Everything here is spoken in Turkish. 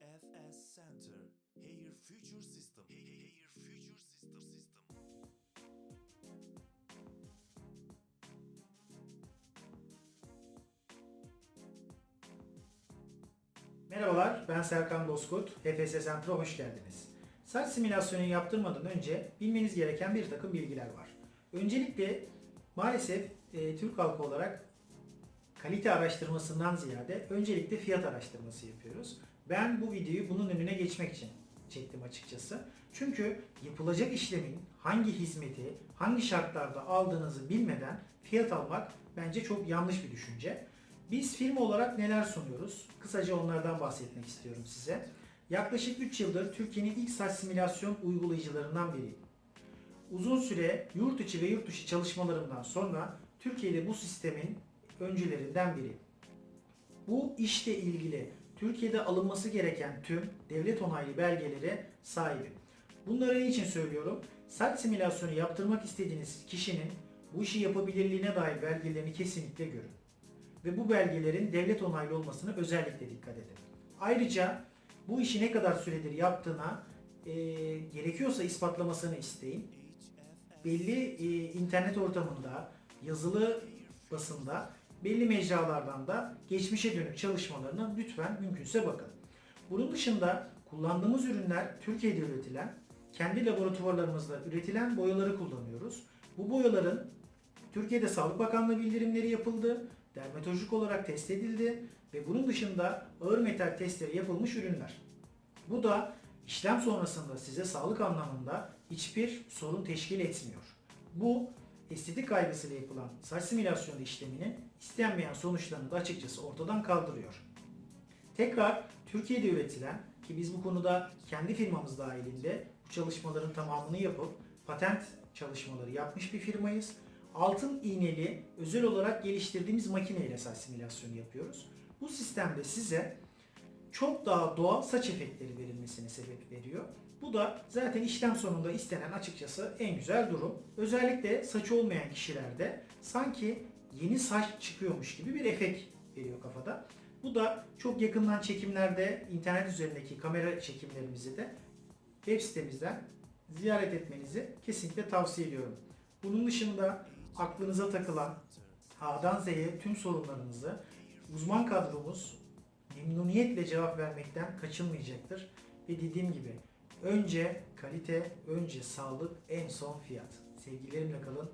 HFS Center. Hair Future System. Hair Future System. System. Merhabalar, ben Serkan Bozkurt. HFS Center'a hoş geldiniz. Saç simülasyonu yaptırmadan önce bilmeniz gereken bir takım bilgiler var. Öncelikle maalesef e, Türk halkı olarak kalite araştırmasından ziyade öncelikle fiyat araştırması yapıyoruz. Ben bu videoyu bunun önüne geçmek için çektim açıkçası. Çünkü yapılacak işlemin hangi hizmeti, hangi şartlarda aldığınızı bilmeden fiyat almak bence çok yanlış bir düşünce. Biz firma olarak neler sunuyoruz? Kısaca onlardan bahsetmek istiyorum size. Yaklaşık 3 yıldır Türkiye'nin ilk saç simülasyon uygulayıcılarından biriyim. Uzun süre yurt içi ve yurt dışı çalışmalarımdan sonra Türkiye'de bu sistemin öncülerinden biriyim. Bu işle ilgili Türkiye'de alınması gereken tüm devlet onaylı belgelere sahibim. Bunları niçin söylüyorum? Saç simülasyonu yaptırmak istediğiniz kişinin bu işi yapabilirliğine dair belgelerini kesinlikle görün. Ve bu belgelerin devlet onaylı olmasına özellikle dikkat edin. Ayrıca bu işi ne kadar süredir yaptığına e, gerekiyorsa ispatlamasını isteyin belli e, internet ortamında, yazılı basında, belli mecralardan da geçmişe dönük çalışmalarına lütfen mümkünse bakın. Bunun dışında kullandığımız ürünler Türkiye'de üretilen, kendi laboratuvarlarımızda üretilen boyaları kullanıyoruz. Bu boyaların Türkiye'de Sağlık Bakanlığı bildirimleri yapıldı, dermatolojik olarak test edildi ve bunun dışında ağır metal testleri yapılmış ürünler. Bu da işlem sonrasında size sağlık anlamında hiçbir sorun teşkil etmiyor. Bu estetik kaygısıyla yapılan saç simülasyonu işleminin istenmeyen sonuçlarını da açıkçası ortadan kaldırıyor. Tekrar Türkiye'de üretilen ki biz bu konuda kendi firmamız dahilinde bu çalışmaların tamamını yapıp patent çalışmaları yapmış bir firmayız. Altın iğneli özel olarak geliştirdiğimiz makineyle saç simülasyonu yapıyoruz. Bu sistemde size çok daha doğal saç efektleri verilmesine sebep veriyor. Bu da zaten işlem sonunda istenen açıkçası en güzel durum. Özellikle saç olmayan kişilerde sanki yeni saç çıkıyormuş gibi bir efekt veriyor kafada. Bu da çok yakından çekimlerde internet üzerindeki kamera çekimlerimizi de web sitemizden ziyaret etmenizi kesinlikle tavsiye ediyorum. Bunun dışında aklınıza takılan A'dan Z'ye tüm sorunlarınızı uzman kadromuz memnuniyetle cevap vermekten kaçınmayacaktır. Ve dediğim gibi önce kalite, önce sağlık, en son fiyat. Sevgilerimle kalın.